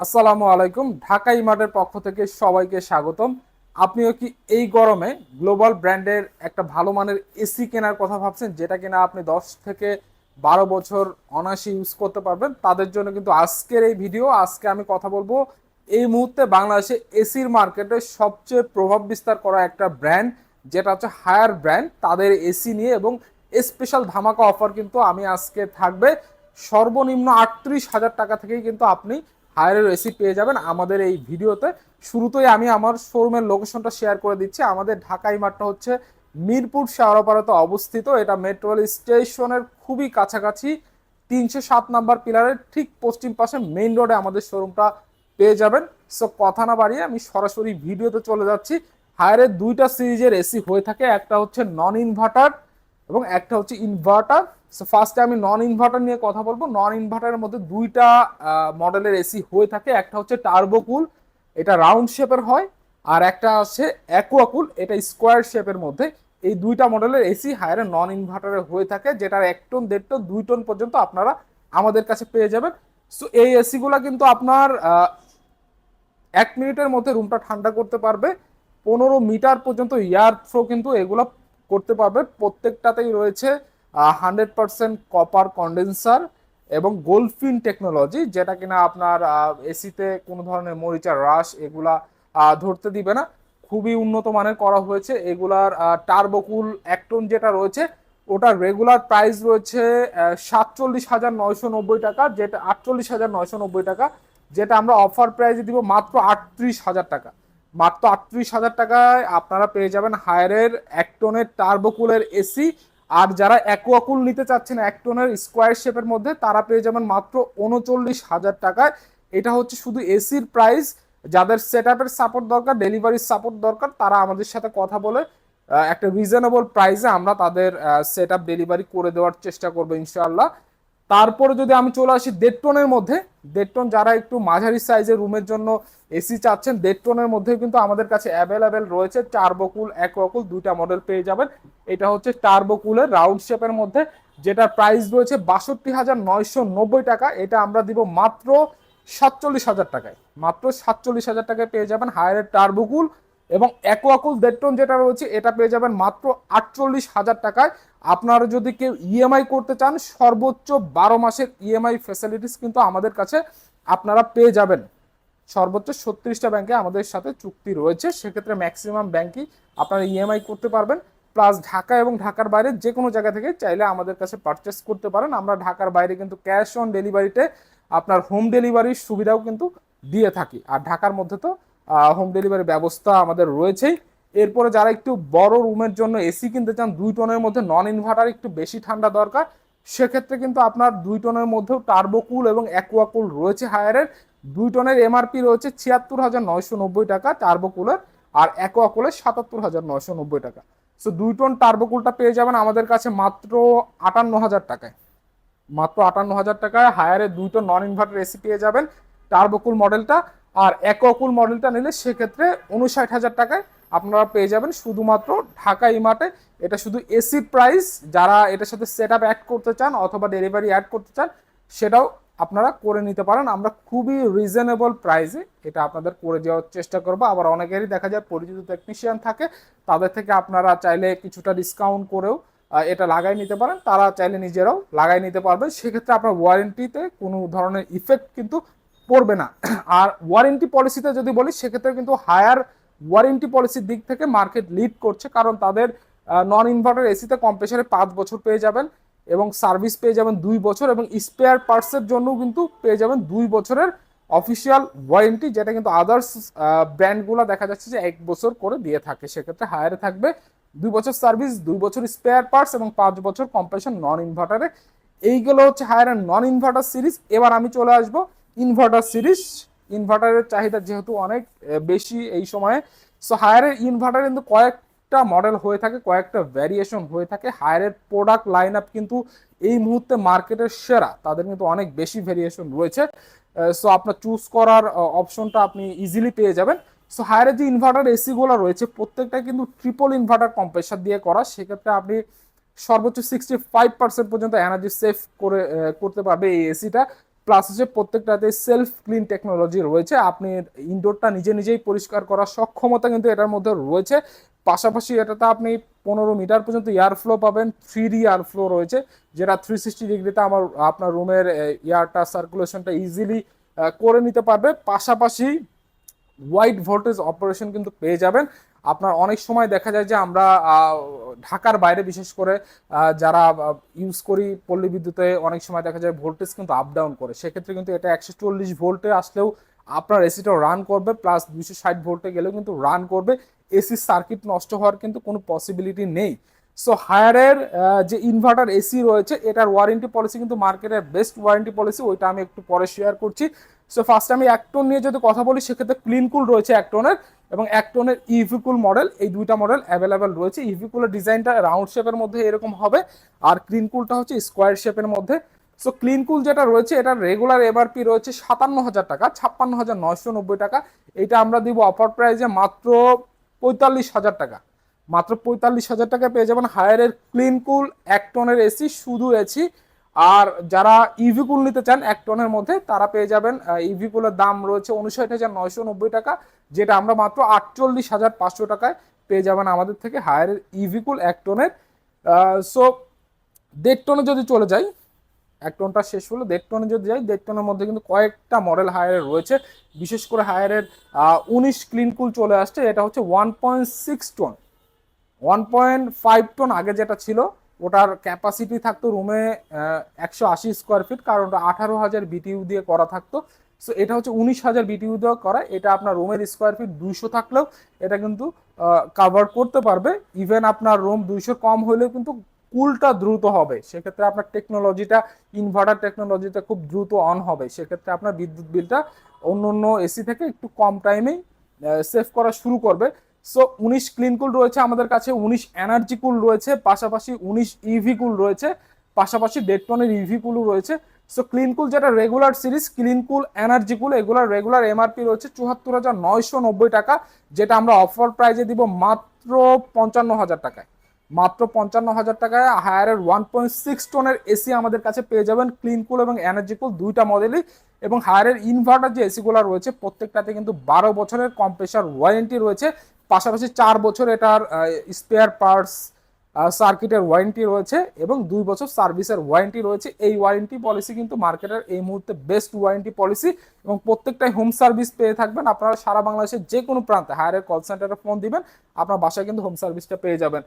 আসসালামু আলাইকুম। ঢাকা ইমার্টের পক্ষ থেকে সবাইকে স্বাগতম। আপনিও কি এই গরমে গ্লোবাল ব্র্যান্ডের একটা ভালো মানের এসি কেনার কথা ভাবছেন, যেটা কিনা আপনি দশ থেকে বারো বছর অনায়াসে ইউজ করতে পারবেন? তাদের জন্য কিন্তু আজকের এই ভিডিও আজকে আমি কথা বলব এই মুহূর্তে বাংলাদেশে এসির মার্কেটে সবচেয়ে প্রভাব বিস্তার করা একটা ব্র্যান্ড যেটা হচ্ছে হায়ার ব্র্যান্ড। তাদের এসি নিয়ে এবং স্পেশাল ধামাকা অফার কিন্তু আমি আজকে থাকবে। সর্বনিম্ন আটত্রিশ হাজার টাকা থেকেই কিন্তু আপনি হায়ারের এসি পেয়ে যাবেন। আমাদের এই ভিডিওতে শুরুতেই আমি আমার শোরুমের লোকেশনটা শেয়ার করে দিচ্ছি। আমাদের ঢাকা ইমারটা হচ্ছে মিরপুর শাহরাপাড়াতে অবস্থিত। এটা মেট্রো রেল স্টেশনের খুবই কাছাকাছি, তিনশো সাত নাম্বার পিলারের ঠিক পশ্চিম পাশে মেইন রোডে আমাদের শোরুমটা পেয়ে যাবেন। সো কথা না বাড়িয়ে আমি সরাসরি ভিডিওতে চলে যাচ্ছি। হায়ারের দুইটা সিরিজের এসি হয়ে থাকে। একটা হচ্ছে নন ইনভার্টার এবং একটা হচ্ছে ইনভার্টার সো ফার্স্টে আমি নন ইনভার্টার নিয়ে কথা বলব। নন ইনভার্টারের মধ্যে দুইটা মডেলের এসি হয়ে থাকে। একটা হচ্ছে টার্বোকুল এটা রাউন্ড শেপের হয়। আর একটা আছে অ্যাকোয়াকুল এটা স্কোয়ার শেপের মধ্যে। এই দুইটা মডেলের এসি হায়ারে নন ইনভার্টারে হয়ে থাকে, যেটার এক টন দেড় টন দুই টন পর্যন্ত আপনারা আমাদের কাছে পেয়ে যাবেন। সো এই এসিগুলো কিন্তু আপনার এক মিনিটের মধ্যে রুমটা ঠান্ডা করতে পারবে। পনেরো মিটার পর্যন্ত এয়ার থ্রো কিন্তু এগুলো করতে পারবে। প্রত্যেকটাতেই রয়েছে হান্ড্রেড পার্সেন্ট কপার কন্ডেন্সার এবং গোলফিন টেকনোলজি যেটা কিনা আপনার এসিতে কোনো ধরনের মরিচা রাশ এগুলা ধরতে দিবে না। খুবই উন্নত মানের করা হয়েছে। এগুলার টার্বোকুল একটন যেটা রয়েছে, ওটার রেগুলার প্রাইস রয়েছে সাতচল্লিশ হাজার নয়শো নব্বই টাকা, যেটা আটচল্লিশ হাজার নয়শো নব্বই টাকা, যেটা আমরা অফার প্রাইসে দিব মাত্র আটত্রিশ হাজার টাকা। মাত্র আটত্রিশ হাজার টাকায় আপনারা পেয়ে যাবেন হায়ারের এক টনের টার্বোকুলের এসি আর যারা অ্যাকোয়াকুল নিতে চাচ্ছেন, এক টনের স্কোয়ার শেপের মধ্যে, তারা পেয়ে যাবেন মাত্র উনচল্লিশ হাজার টাকায়। এটা হচ্ছে শুধু এসির প্রাইস যাদের সেট আপের সাপোর্ট দরকার ডেলিভারির সাপোর্ট দরকার, তারা আমাদের সাথে কথা বলে একটা রিজনেবল প্রাইসে আমরা তাদের সেট আপ ডেলিভারি করে দেওয়ার চেষ্টা করব, ইনশাআল্লাহ। তারপরে যদি আমি চলে আসি দেড় টনের মধ্যে দেড় টন যারা একটু মাঝারি সাইজের রুমের জন্য এসি চাচ্ছেন দেড় টনের মধ্যে কিন্তু আমাদের কাছে অ্যাভেলেবেল রয়েছে চার বকুল, এক বকুল, দুইটা মডেল পেয়ে যাবেন। এটা হচ্ছে চার বকুলের রাউন্ড শেপের মধ্যে, যেটার প্রাইস রয়েছে বাষট্টি হাজার নয়শো নব্বই টাকা। এটা আমরা দিব মাত্র সাতচল্লিশ হাজার টাকায়। মাত্র সাতচল্লিশ হাজার টাকায় পেয়ে যাবেন হায়ারের টার্বোকুল এবং অ্যাকোয়াকুল দেড় টন যেটা রয়েছে, এটা পেয়ে যাবেন মাত্র আটচল্লিশ হাজার টাকায়। আপনারা যদি কেউ ইএমআই করতে চান, সর্বোচ্চ বারো মাসের ইএমআই ফ্যাসিলিটিস কিন্তু আমাদের কাছে আপনারা পেয়ে যাবেন। সর্বোচ্চ ছত্রিশটা ব্যাংকে আমাদের সাথে চুক্তি রয়েছে। সেক্ষেত্রে ম্যাক্সিমাম ব্যাংকই আপনারা ইএমআই করতে পারবেন। প্লাস ঢাকা এবং ঢাকার বাইরে যে কোনো জায়গা থেকে চাইলে আমাদের কাছে পারচেস করতে পারেন। আমরা ঢাকার বাইরে কিন্তু ক্যাশ অন ডেলিভারিতে আপনার হোম ডেলিভারির সুবিধাও কিন্তু দিয়ে থাকি। আর ঢাকার মধ্যে তো হোম ডেলিভারি ব্যবস্থা আমাদের রয়েছেই এরপরে যারা একটু বড় রুমের জন্য এসি কিনতে চান, দুই টনের মধ্যে নন ইনভার্টার একটু বেশি ঠান্ডা দরকার। সেক্ষেত্রে কিন্তু আপনার দুই টনের মধ্যেও টার্বোকুল এবং অ্যাকুয়াকুল রয়েছে হায়ারের দুই টনের এমআরপি রয়েছে ছিয়াত্তর হাজার নয়শো নব্বই টাকা টার্বোকুলের আর অ্যাকুয়াকুলের সাতাত্তর হাজার নয়শো নব্বই টাকা। সো দুই টন টার্বোকুলটা পেয়ে যাবেন আমাদের কাছে মাত্র আটান্ন হাজার টাকায়। মাত্র আটান্ন হাজার টাকায় হায়ারে দুই টন নন ইনভার্টার এসি পেয়ে যাবেন। টার্বোকুল মডেলটা আর অ্যাকোয়াকুল মডেলটা নিলে সেক্ষেত্রে উনষাট হাজার টাকায় আপনারা পেয়ে যাবেন শুধুমাত্র ঢাকা ইমার্টে এটা শুধু এসি প্রাইস যারা এটার সাথে সেট আপ অ্যাড করতে চান অথবা ডেলিভারি অ্যাড করতে চান, সেটাও আপনারা করে নিতে পারেন। আমরা খুবই রিজনেবল প্রাইসে এটা আপনাদের করে দেওয়ার চেষ্টা করব। আবার অনেকেরই দেখা যায় পরিচিত টেকনিশিয়ান থাকে, তাদের থেকে আপনারা চাইলে কিছুটা ডিসকাউন্ট করেও এটা লাগাই নিতে পারেন। তারা চাইলে নিজেরাও লাগাই নিতে পারবেন। সেক্ষেত্রে আপনার ওয়ারেন্টিতে কোনো ধরনের ইফেক্ট কিন্তু পড়বে না। আর ওয়ারেন্টি পলিসিতে যদি বলি, সেক্ষেত্রে কিন্তু হায়ার ওয়ারেন্টি পলিসির দিক থেকে মার্কেট লিড করছে, কারণ তাদের নন ইনভার্টার এসিতে কম্প্রেসারে পাঁচ বছর পেয়ে যাবেন এবং সার্ভিস পেয়ে যাবেন দুই বছর এবং স্পেয়ার পার্টসের জন্যও কিন্তু পেয়ে যাবেন দুই বছরের অফিসিয়াল ওয়ারেন্টি যেটা কিন্তু আদার্স ব্র্যান্ডগুলো দেখা যাচ্ছে যে এক বছর করে দিয়ে থাকে। সেক্ষেত্রে হায়ারে থাকবে দুই বছর সার্ভিস দুই বছর স্পেয়ার পার্টস এবং পাঁচ বছর কম্প্রেশন নন ইনভার্টারে এইগুলো হচ্ছে Haier and non inverter series এবার আমি চলে আসব ইনভার্টার সিরিজ ইনভার্টারের চাহিদা যেহেতু অনেক বেশি এই সময়ে সো হায়ারের ইনভার্টার কিন্তু কয়েকটা মডেল হয়ে থাকে, কয়েকটা ভ্যারিয়েশন হয়ে থাকে। হায়ারের প্রোডাক্ট লাইন আপ কিন্তু এই মুহূর্তে মার্কেটের সেরা, তাদের কিন্তু অনেক বেশি ভেরিয়েশন রয়েছে। সো আপনার চুজ করার অপশনটা আপনি ইজিলি পেয়ে যাবেন। সো হায়ারের যে ইনভার্টার এসিগুলো রয়েছে, প্রত্যেকটা কিন্তু ট্রিপল ইনভার্টার কম্প্রেসার দিয়ে করা। সেক্ষেত্রে আপনি সর্বোচ্চ সিক্সটি ফাইভ পার্সেন্ট পর্যন্ত এনার্জি সেভ করে করতে পারবে এই এসিটা প্লাস হচ্ছে প্রত্যেকটাতে সেলফ ক্লিন টেকনোলজি রয়েছে। আপনি ইনডোরটা নিজে নিজেই পরিষ্কার করার সক্ষমতা কিন্তু এটার মধ্যে রয়েছে। পাশাপাশি এটাতে আপনি পনেরো মিটার পর্যন্ত এয়ার ফ্লো পাবেন থ্রি ডি এয়ার ফ্লো রয়েছে, যেটা থ্রি সিক্সটি ডিগ্রিতে আমার, আপনার রুমের এয়ারটা সার্কুলেশনটা ইজিলি করে নিতে পারবে। পাশাপাশি ওয়াইড ভোল্টেজ অপারেশন কিন্তু পেয়ে যাবেন। আপনার অনেক সময় দেখা যায় যে আমরা ঢাকার বাইরে বিশেষ করে যারা ইউজ করি পল্লী বিদ্যুতে, অনেক সময় দেখা যায় ভোল্টেজ কিন্তু আপ ডাউন করে। সেক্ষেত্রে কিন্তু এটা একশো চল্লিশ ভোল্টে আসলেও আপনার এসিটাও রান করবে প্লাস দুশো ষাট ভোল্টে গেলেও কিন্তু রান করবে। এসি সার্কিট নষ্ট হওয়ার কিন্তু কোনো পসিবিলিটি নেই। সো হায়ারের যে ইনভার্টার এসি রয়েছে, এটার ওয়ারেন্টি পলিসি কিন্তু মার্কেটের বেস্ট ওয়ারেন্টি পলিসি ওইটা আমি একটু পরে শেয়ার করছি। সো ফার্স্ট আমি একটন নিয়ে যদি কথা বলি, সেক্ষেত্রে ক্লিন কুল রয়েছে একটনের এবং একটনের ইভিকুল মডেল এই দুইটা মডেল অ্যাভেলেবেল রয়েছে। ইভিকুলের ডিজাইনটা রাউন্ড শেপের মধ্যে এরকম হবে, আর ক্লিন কুলটা হচ্ছে স্কোয়ার শেপের মধ্যে। সো ক্লিন কুল যেটা রয়েছে এটার রেগুলার এমআরপি রয়েছে সাতান্ন হাজার টাকা ছাপ্পান্ন হাজার নয়শো নব্বই টাকা। এটা আমরা দিব অফার প্রাইজে মাত্র পঁয়তাল্লিশ হাজার টাকা। মাত্র পঁয়তাল্লিশ হাজার টাকা পেয়ে যাবেন হায়ারের ক্লিন কুল এক টনের এসি শুধু এসি আর যারা ইভি কুল নিতে চান, এক টনের মধ্যে, তারা পেয়ে যাবেন ইভি কুলের দাম রয়েছে উনষাট হাজার নয়শো নব্বই টাকা, যেটা আমরা মাত্র আটচল্লিশ হাজার পাঁচশো টাকায় পেয়ে যাবেন আমাদের থেকে হায়ারের ইভি কুল এক টনের। সো দেড় টনে যদি চলে যাই, এক টনটা শেষ হলো, দেড় টনে যদি যাই, দেড় টনের মধ্যে কিন্তু কয়েকটা মডেল হায়ারের রয়েছে। বিশেষ করে হায়ারের উনিশ ক্লিন কুল চলে আসছে, এটা হচ্ছে one point six ton one point five ton আগে যেটা ছিল ওটার ক্যাপাসিটি থাকতো রুমে একশো আশি স্কোয়ার ফিট কারণ ওটা আঠারো হাজার বিটিইউ দিয়ে করা থাকতো। সো এটা হচ্ছে উনিশ হাজার বিটিউ দিয়ে করা। এটা আপনার রুমের স্কোয়ার ফিট দুইশো থাকলেও এটা কিন্তু কাভার করতে পারবে। ইভেন আপনার রুম দুইশো কম হলেও কিন্তু কুলটা দ্রুত হবে। সেক্ষেত্রে আপনার টেকনোলজিটা ইনভার্টার টেকনোলজিটা খুব দ্রুত অন হবে। সেক্ষেত্রে আপনার বিদ্যুৎ বিলটা অন্য অন্য এসি থেকে একটু কম টাইমেই সেভ করা শুরু করবে। সো উনিশ ক্লিন কুল রয়েছে আমাদের কাছে, উনিশ এনার্জি কুল রয়েছে, পাশাপাশি উনিশ ইভি কুল রয়েছে, পাশাপাশি দেড় টনের ইভি কুলও রয়েছে। সো ক্লিন কুল যেটা regular series clean cool energy cool এগুলোর রেগুলার এমআরপি রয়েছে চুয়াত্তর হাজার নয়শো নব্বই টাকা, যেটা আমরা অফার প্রাইজে দিব মাত্র পঞ্চান্ন হাজার টাকায়। মাত্র পঞ্চান্ন হাজার টাকায় হায়ারের ওয়ান পয়েন্ট সিক্স টনের এসি আমাদের কাছে পেয়ে যাবেন ক্লিন কুল এবং এনার্জি কুল দুইটা মডেলই এবং হায়ারের ইনভার্টার যে এসিগুলো রয়েছে, প্রত্যেকটাতে কিন্তু বারো বছরের কম্প্রেসার ওয়ারেন্টি রয়েছে। পাশাপাশি চার বছর এটার স্পেয়ার পার্টস সার্কিটের ওয়ারেন্টি রয়েছে এবং দুই বছর সার্ভিসের ওয়ারেন্টি রয়েছে। এই ওয়ারেন্টি পলিসি কিন্তু মার্কেটের এই মুহূর্তে বেস্ট ওয়ারেন্টি পলিসি এবং প্রত্যেকটাই হোম সার্ভিস পেয়ে থাকবেন। আপনারা সারা বাংলাদেশের যে কোনো প্রান্তে হায়ারের কল সেন্টারে ফোন দিবেন, আপনার বাসায় কিন্তু হোম সার্ভিসটা পেয়ে যাবেন।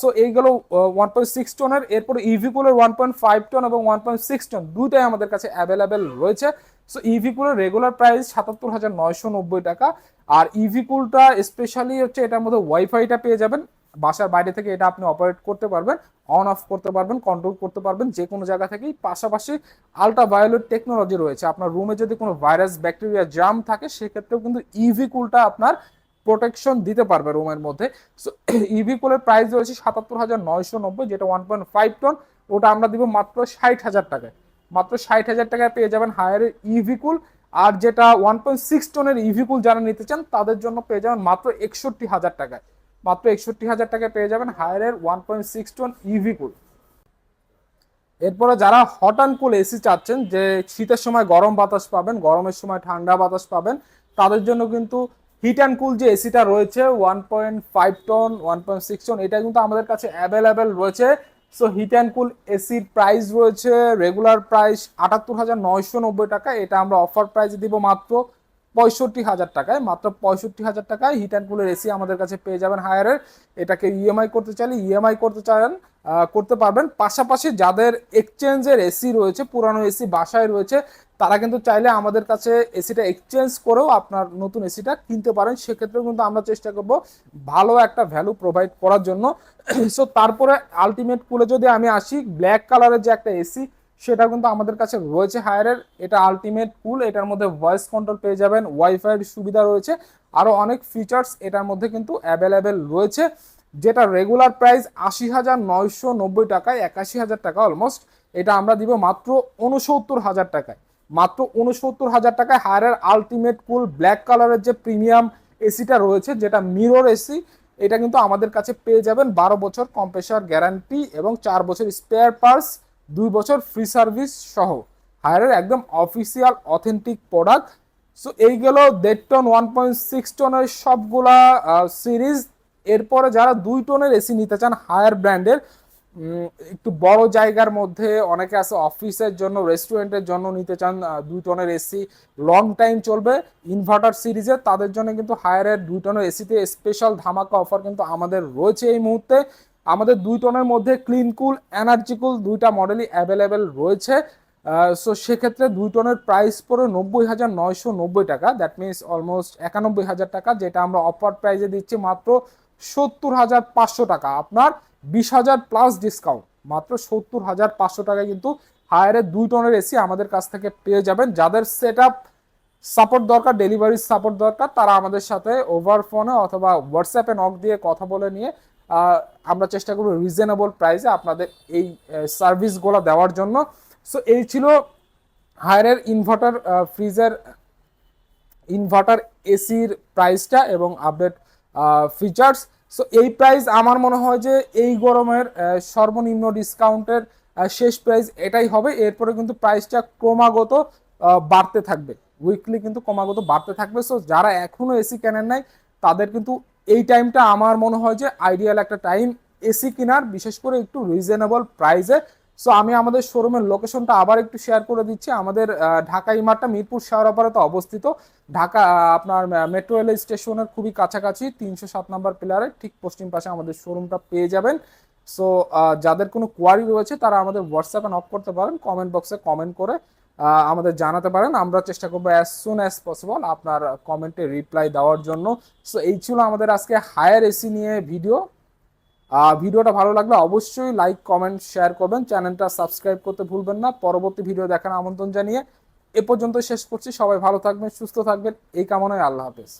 সো এইগুলো ওয়ান পয়েন্ট সিক্স টনের এরপরে ইভিকুলের ওয়ান পয়েন্ট ফাইভ টন এবং ওয়ান পয়েন্ট সিক্স টন দুইটাই আমাদের কাছে অ্যাভেলেবেল রয়েছে। সো ইভিকুলের রেগুলার প্রাইস সাতাত্তর হাজার নয়শো নব্বই টাকা। আর ইভিকুলটা স্পেশালি হচ্ছে এটার মধ্যে ওয়াইফাইটা পেয়ে যাবেন। বাসার বাইরে থেকে এটা আপনি অপারেট করতে পারবেন অন অফ করতে পারবেন কন্ট্রোল করতে পারবেন, যে কোনো জায়গা থেকেই। পাশাপাশি আলট্রা ভায়োলেট টেকনোলজি রয়েছে। আপনার রুমে যদি কোনো ভাইরাস ব্যাকটেরিয়া জাম থাকে, সেক্ষেত্রেও কিন্তু ইভি কুলটা আপনার প্রোটেকশন দিতে পারবে রুমের মধ্যে। সো ইভি কুলের প্রাইস রয়েছে সাতাত্তর হাজার নয়শো নব্বই, যেটা ওয়ান পয়েন্ট ফাইভ টন ওটা আমরা দিব মাত্র ষাট হাজার টাকায়। মাত্র ষাট হাজার টাকায় পেয়ে যাবেন হায়ারের ইভি কুল আর যেটা ওয়ান পয়েন্ট সিক্স টনের ইভি কুল যারা নিতে চান, তাদের জন্য পেয়ে যাবেন মাত্র একষট্টি হাজার টাকায়। মাত্র একষট্টি হাজার টাকায় পেয়ে যাবেন হায়ারের one point six ton EV cool এরপরে যারা হট অ্যান্ড কুল এসি চাচ্ছেন, যে শীতের সময় গরম বাতাস পাবেন, গরমের সময় ঠান্ডা বাতাস পাবেন, তাদের জন্য কিন্তু হিট অ্যান্ড কুল যে এসিটা রয়েছে one point five ton one point six ton এটা কিন্তু আমাদের কাছে অ্যাভেলেবেল রয়েছে। সো হিট অ্যান্ড কুল এসির প্রাইস রয়েছে রেগুলার প্রাইস আটাত্তর হাজার নয়শো নব্বই টাকা। এটা আমরা অফার প্রাইসে দিব মাত্র পঁয়ষট্টি হাজার টাকায়। মাত্র পঁয়ষট্টি হাজার টাকায় হিট অ্যান্ড কুলের এসি আমাদের কাছে পেয়ে যাবেন হায়ারের এটাকে ইএমআই করতে চাইলে ইএমআই করতে চান। করতে পারবেন। পাশাপাশি যাদের এক্সচেঞ্জের এসি রয়েছে, পুরানো এসি বাসায় রয়েছে, তারা কিন্তু চাইলে আমাদের কাছে এসিটা এক্সচেঞ্জ করেও আপনার নতুন এসিটা কিনতে পারেন। সেক্ষেত্রেও কিন্তু আমরা চেষ্টা করব ভালো একটা ভ্যালু প্রোভাইড করার জন্য। সো তারপরে আলটিমেট কুলে যদি আমি আসি ব্ল্যাক কালারের যে একটা এসি সেটা কিন্তু আমাদের কাছে রয়েছে হায়ারের এটা আলটিমেট কুল এটার মধ্যে ভয়েস কন্ট্রোল পেয়ে যাবেন ওয়াইফাইয়ের সুবিধা রয়েছে। আরও অনেক ফিচার্স এটার মধ্যে কিন্তু অ্যাভেলেবেল রয়েছে। যেটা রেগুলার প্রাইস আশি হাজার নয়শো নব্বই টাকায় একাশি হাজার টাকা অলমোস্ট এটা আমরা দিব মাত্র উনসত্তর হাজার টাকায়। মাত্র উনসত্তর হাজার টাকায় হায়ারের আলটিমেট কুল ব্ল্যাক কালারের যে প্রিমিয়াম এসিটা রয়েছে, যেটা মিরর এসি এটা কিন্তু আমাদের কাছে পেয়ে যাবেন বারো বছর কম্প্রেসার গ্যারান্টি এবং চার বছর স্পেয়ার পার্টস দুই বছর ফ্রি সার্ভিস সহ। হায়ারের একদম অফিসিয়াল অথেন্টিক প্রোডাক্ট সো এই গেল দেড় টন ওয়ান পয়েন্ট সিক্স টনের সবগুলা সিরিজ এরপরে যারা দুই টনের এসি নিতে চান হায়ার ব্র্যান্ডের একটু বড় জায়গার মধ্যে অনেকে আছে অফিসের জন্য রেস্টুরেন্টের জন্য নিতে চান দুই টনের এসি। লং টাইম চলবে। ইনভার্টার সিরিজের তাদের জন্য কিন্তু হায়ারের দুই টনের এসিতে স্পেশাল ধামাকা অফার কিন্তু আমাদের রয়েছে এই মুহূর্তে। আমাদের দুই টনের মধ্যে ক্লিন কুল এনার্জি কুল দুইটা মডেলই অ্যাভেলেবেল রয়েছে। সো সেক্ষেত্রে দুই টনের প্রাইস পড়ে নব্বই হাজার নয়শো নব্বই টাকা। দ্যাট মিনস অলমোস্ট একানব্বই হাজার টাকা, যেটা আমরা অফার প্রাইসে দিচ্ছি মাত্র সত্তর হাজার পাঁচশো টাকা। আপনার বিশ হাজার প্লাস ডিসকাউন্ট মাত্র সত্তর হাজার পাঁচশো টাকায় কিন্তু হায়ারের দুই টনের এসি আমাদের কাছ থেকে পেয়ে যাবেন। যাদের সেট সাপোর্ট দরকার ডেলিভারি সাপোর্ট দরকার, তারা আমাদের সাথে ওভার ফোনে অথবা হোয়াটসঅ্যাপে নক দিয়ে কথা বলে নিয়ে আমরা চেষ্টা করব রিজনেবল প্রাইসে আপনাদের এই সার্ভিসগুলো দেওয়ার জন্য। সো এই ছিল হায়ারের ইনভার্টার ফ্রিজের ইনভার্টার এসির প্রাইসটা এবং আপডেট ফিচার্স সো এই প্রাইস আমার মনে হয় যে এই গরমের সর্বনিম্ন ডিসকাউন্টের শেষ প্রাইস এটাই হবে। এরপরে কিন্তু প্রাইসটা ক্রমাগত বাড়তে থাকবে। উইকলি কিন্তু ক্রমাগত বাড়তে থাকবে। সো যারা এখনও এসি কেনেন নাই, তাদের কিন্তু এই টাইমটা আমার মনে হয় যে আইডিয়াল একটা টাইম এসি কেনার। বিশেষ করে একটু রিজনেবল প্রাইসে সো আমি আমাদের শোরুমের লোকেশনটা আবার একটু শেয়ার করে দিচ্ছি। আমাদের ঢাকা ইমারটা মিরপুর শেয়ারাপাড়াতে অবস্থিত। ঢাকা আপনার মেট্রো রেল স্টেশনের খুবই কাছাকাছি, তিনশো সাত নম্বর পিলারে ঠিক পশ্চিম পাশে আমাদের শোরুমটা পেয়ে যাবেন। সো যাদের কোনো কোয়ারি রয়েছে, তারা আমাদের হোয়াটসঅ্যাপে নক করতে পারেন। কমেন্ট বক্সে কমেন্ট করে আমাদের জানাতে পারেন। আমরা চেষ্টা করব অ্যাজ সুন অ্যাজ পসিবল আপনার কমেন্টে রিপ্লাই দেওয়ার জন্য। সো এই ছিল আমাদের আজকে হায়ার এসি নিয়ে ভিডিও ভিডিওটা ভালো লাগলে অবশ্যই লাইক কমেন্ট শেয়ার করবেন। চ্যানেলটা সাবস্ক্রাইব করতে ভুলবেন না। পরবর্তী ভিডিও দেখার আমন্ত্রণ জানিয়ে এ পর্যন্ত শেষ করছি। সবাই ভালো থাকবেন, সুস্থ থাকবেন। এই কামনায় আল্লাহ হাফেজ।